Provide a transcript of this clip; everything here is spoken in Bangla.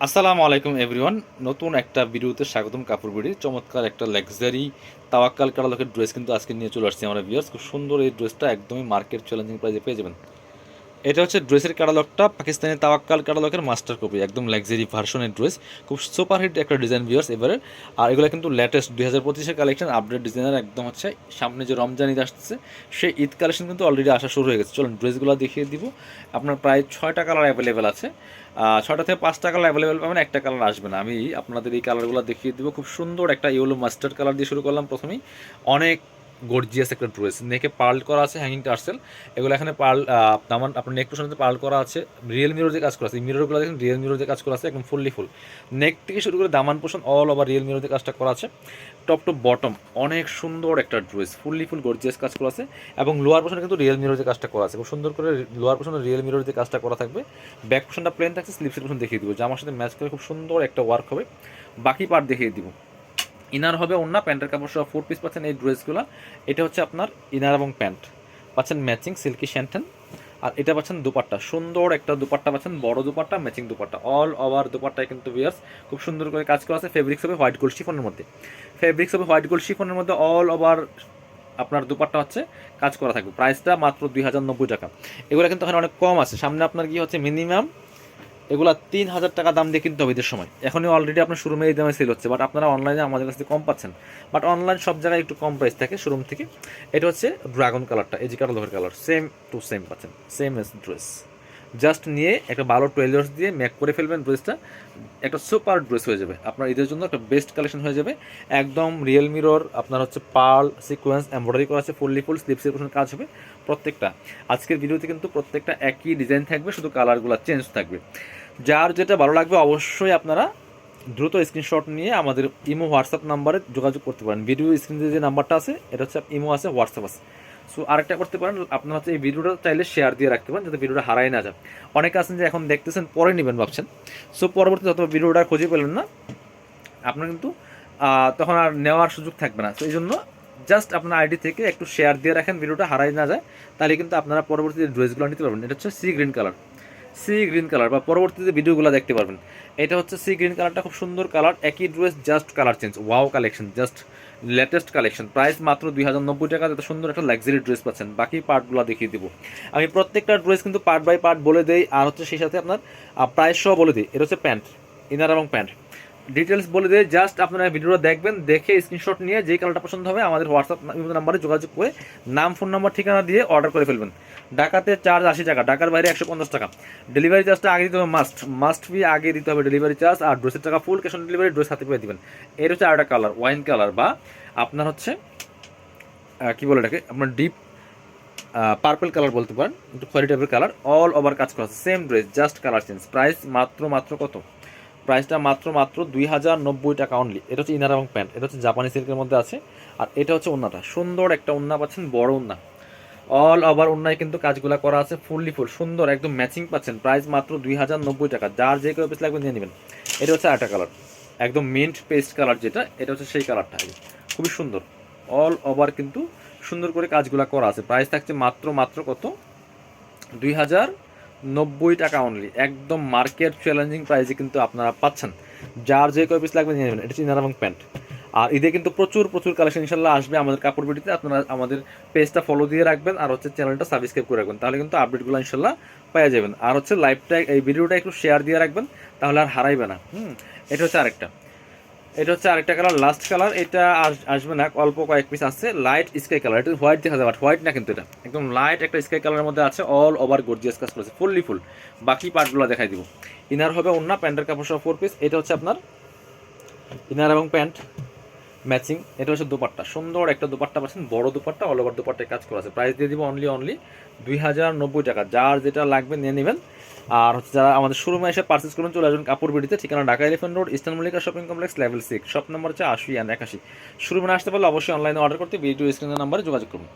আসসালামু আলাইকুম এভরিওয়ান নতুন একটা ভিডিওতে স্বাগতম কাপড় বিড়ি। চমৎকার একটা লাক্সারি তাওয়াক্কাল কাটালকের ড্রেস কিন্তু আজকে নিয়ে চলে আসছি আমরা ভিউয়ার্স খুব সুন্দর এই ড্রেসটা একদমই মার্কেট চ্যালেঞ্জিং প্রাইজে পেয়ে যাবেন। এটা হচ্ছে ড্রেসের কাটালকটা পাকিস্তানি তাওয়াক্কাল কাটালকের মাস্টার কপি একদম লাক্সারি ভার্সনের ড্রেস খুব সুপার হিট একটা ডিজাইন ভিউয়ার্স এবারে। আর এগুলো কিন্তু লেটেস্ট দুই হাজার পঁচিশের কালেকশন আপডেট ডিজাইনার একদম হচ্ছে, সামনে যে রমজান ঈদ আসছে সেই ঈদ কালেকশন কিন্তু অলরেডি আসা শুরু হয়ে গেছে। চলুন ড্রেসগুলো দেখিয়ে দিব। আপনার প্রায় ছয়টা কালার অ্যাভেলেবেল আছে। ছয়টা থেকে পাঁচটা কালার অ্যাভেলেবেল পাবেন, একটা কালার আসবে না। আমি আপনাদের এই কালারগুলো দেখিয়ে দিব। খুব সুন্দর একটা ইয়েলো মাস্টার্ড কালার দিয়ে শুরু করলাম প্রথমেই। অনেক গর্জিয়াস একটা ড্রেস নেকে পার্ল করা আছে হ্যাঙ্গিং টার্সেল এগুলো এখানে পার্ল দামান আপনার নেক পোশনতে পার্ল করা আছে। রিয়েল মিরর যে কাজ করা আছে। মিররগুলো দেখেন রিয়েল মিরর যে কাজ করা আছে, একদম ফুললি ফুল নেক থেকে শুরু করে দামান পোষণ অল ওভার রিয়েল মিরর যে কাজটা করা আছে। টপ টু বটম অনেক সুন্দর একটা ড্রেস ফুললি ফুল গর্জিয়াস কাজ করা আছে। এবং লোয়ার পোশনে কিন্তু রিয়েল মিরর যে কাজটা করা আছে। খুব সুন্দর করে লোয়ার পোশনে রিয়েল মিরর যে কাজটা করা থাকবে। ব্যাক পোশনটা প্লেন থাকছে স্লিপসের পোশন দেখিয়ে দিব। জামার সাথে ম্যাচ করে খুব সুন্দর একটা ওয়ার্ক হবে। বাকি পার্ট দেখিয়ে দিব। ইনার হবে অন্য প্যান্টের কাপড় সহ ফোর পিস পাচ্ছেন এই ড্রেসগুলো। এটা হচ্ছে আপনার ইনার এবং প্যান্ট। পাচ্ছেন ম্যাচিং সিল্কি শ্যান্টেন আর এটা পাচ্ছেন দুপাট্টা। সুন্দর একটা দুপাট্টা পাচ্ছেন, বড় dupatta matching dupatta. All over দুপাট্টায় কিন্তু বিয়ার্স খুব সুন্দর করে কাজ করা আছে। ফেব্রিক্স হবে হোয়াইট গোল্ড শিফনের মধ্যে। ফেব্রিক্স হবে হোয়াইট গোল্ড শিফনের মধ্যে অল ওভার আপনার দুপাট্টা হচ্ছে কাজ করা থাকবে। প্রাইসটা মাত্র দুই হাজার নব্বই টাকা। এগুলো কিন্তু এখানে অনেক কম আছে। সামনে আপনার কি হচ্ছে মিনিমাম এগুলা তিন হাজার টাকা দাম দিয়ে কিনতে হবে ঈদের সময়। এখনই অলরেডি আপনার শোরুমে এই দামে সেল হচ্ছে বাট আপনারা অনলাইনে আমাদের কাছ থেকে কম পাচ্ছেন। বাট অনলাইন সব জায়গায় একটু কম প্রাইস থাকে শোরুম থেকে। এটা হচ্ছে ড্রাগন কালারটা এই যে colour colour same to same পাচ্ছেন সেম এস ড্রেস জাস্ট নিয়ে একটা ভালো টুয়েলার্স দিয়ে ম্যাক করে ফেলবেন ড্রেসটা একটা সুপার ড্রেস হয়ে যাবে। আপনার ঈদের জন্য একটা বেস্ট কালেকশন হয়ে যাবে। একদম রিয়েল মিরর আপনার হচ্ছে পার্ল সিকোয়েন্স এমব্রয়ডারি করা আছে ফুললি ফুল স্লিপসের পোশন কাজ হবে প্রত্যেকটা। আজকের ভিডিওতে কিন্তু প্রত্যেকটা একই ডিজাইন থাকবে, শুধু কালারগুলো চেঞ্জ থাকবে। যার যেটা ভালো লাগবে অবশ্যই আপনারা দ্রুত স্ক্রিনশট নিয়ে আমাদের ইমো হোয়াটসঅ্যাপ নাম্বারে যোগাযোগ করতে পারেন। ভিডিও স্ক্রিনে যে নাম্বারটা আছে, এটা হচ্ছে ইমো আছে হোয়াটসঅ্যাপ আছে। সো আরেকটা করতে পারেন, আপনার হচ্ছে এই ভিডিওটা চাইলে শেয়ার দিয়ে রাখতে পারেন, যাতে ভিডিওটা হারাই না যায়। অনেকে আছেন যে এখন দেখতেছেন, পরে নেবেন ভাবছেন। সো পরবর্তী যত ভিডিওটা খুঁজে পেলেন না, আপনার কিন্তু তখন আর নেওয়ার সুযোগ থাকবে না। তো এই জন্য জাস্ট আপনার আইডি থেকে একটু শেয়ার দিয়ে রাখেন, ভিডিওটা হারাই না যায়, তাহলে কিন্তু আপনারা পরবর্তীতে ড্রেসগুলো নিতে পারবেন। এটা হচ্ছে sea green colour sea green colour বা পরবর্তীতে ভিডিওগুলো দেখতে পারবেন। এটা হচ্ছে সি গ্রিন কালারটা, খুব সুন্দর কালার, একই dress just colour change wow collection just latest collection price মাত্র দুই হাজার নব্বই টাকা, এত সুন্দর একটা লাক্সারি ড্রেস পাচ্ছেন। বাকি পার্টগুলো দেখিয়ে দিব। আমি প্রত্যেকটা ড্রেস কিন্তু পার্ট বাই পার্ট বলে দেই, আর হচ্ছে সেই সাথে আপনার প্রাইস সহ বলে দিই। এটা হচ্ছে প্যান্ট ইনার এবং প্যান্ট ডিটেলস বলে দিয়ে জাস্ট আপনারা ভিডিওটা দেখবেন, দেখে স্ক্রিনশট নিয়ে যে কালারটা পছন্দ হবে আমাদের হোয়াটসঅ্যাপ নাম্বারে যোগাযোগ করে নাম ফোন নাম্বার ঠিকানা দিয়ে অর্ডার করে ফেলবেন। ঢাকাতে চার্জ আশি টাকা, ঢাকার বাইরে একশো পঞ্চাশ টাকা। ডেলিভারি চার্জটা আগে দিতে হবে মাস্ট মাস্ট বি আগে দিতে হবে ডেলিভারি চার্জ আর ড্রেসের টাকা full cash on delivery dress হাতে পেয়ে দিবেন। এর হচ্ছে আরেকটা কালার ওয়াইন কালার বা আপনার হচ্ছে কি বলে এটাকে, আপনার ডিপ পার্পল কালার বলতে পারেন, একটু খয়েরি কালার অল ওভার কাজ করা same dress just colour change price মাত্র মাত্র কত? প্রাইসটা মাত্র মাত্র দুই হাজার নব্বই টাকা অনলি এটা হচ্ছে ইনার এবং প্যান্ট, এটা হচ্ছে জাপানি সিল্কের মধ্যে আছে, আর এটা হচ্ছে ওন্নাটা। সুন্দর একটা ওন্না পাচ্ছেন, বড় ওন্না। অল ওভার ওন্নায় কিন্তু কাজগুলো করা আছে ফুললি ফুল সুন্দর, একদম ম্যাচিং পাচ্ছেন। প্রাইস মাত্র দুই হাজার নব্বই টাকা। যার যে কোনো পিস লাগবে নিয়ে নেবেন। এটা হচ্ছে আটা কালার একদম মিন্ট পেস্ট কালার যেটা, এটা হচ্ছে সেই কালারটা খুবই সুন্দর। অল ওভার কিন্তু সুন্দর করে কাজগুলো করা আছে। প্রাইস থাকছে মাত্র মাত্র কত? দুই হাজার নব্বই টাকা অনলি একদম মার্কেট চ্যালেঞ্জিং প্রাইসে কিন্তু আপনারা পাচ্ছেন। যার যে কয় পিস লাগবে নিয়ে নেবেন। এটা হচ্ছে ইনার এবং প্যান্ট আর ঈদে কিন্তু প্রচুর প্রচুর কালেকশন ইনশাল্লাহ আসবে আমাদের কাপড় বিটিতে আপনারা আমাদের পেজটা ফলো দিয়ে রাখবেন আর হচ্ছে চ্যানেলটা সাবস্ক্রাইব করে রাখবেন। তাহলে কিন্তু আপডেটগুলো ইনশাল্লাহ পেয়ে যাবেন। আর হচ্ছে লাইভটা এই ভিডিওটা একটু শেয়ার দিয়ে রাখবেন। তাহলে আর হারাইবে না। হুম, এটা হচ্ছে আরেকটা। এটা হচ্ছে আরেকটা কালার লাস্ট কালার এটা আস- আসবে না, অল্প কয়েক পিস আছে লাইট স্কাই কালার এটা হোয়াইট দেখা যাবে হোয়াইট না কিন্তু এটা। একদম লাইট একটা স্কাই কালারের মধ্যে আছে অল ওভার গর্জিয়াস কাজ করেছে ফুললি ফুল বাকি পার্টগুলো দেখাই দিব। ইনার হবে অন্য প্যান্টের কাপড় সহ ফোর পিস এটা হচ্ছে আপনার ইনার এবং প্যান্ট ম্যাচিং এটা হচ্ছে দুপাট্টা। সুন্দর একটা দুপাট্টা পাচ্ছেন, বড় দুপাট্টা অল ওভার দুপাট্টায় কাজ করা আছে। প্রাইস দিয়ে দিব অনলি অনলি দুই হাজার নব্বই টাকা। যার যেটা লাগবে নিয়ে নেবেন আর হচ্ছে যারা আমাদের শোরুমে এসে পার্চেস করুন চলে আসবেন কাপড় বিডিতে, ঠিকানা Dhaka Elephant Road Eastern Mallika shopping complex level six shop number হচ্ছে আশি অ্যান্ড একাশি। শোরুমে আসতে পারলে অবশ্যই অনলাইনে অর্ডার করতে ভিডিও স্ক্রিনের নাম্বারে যোগাযোগ করুন।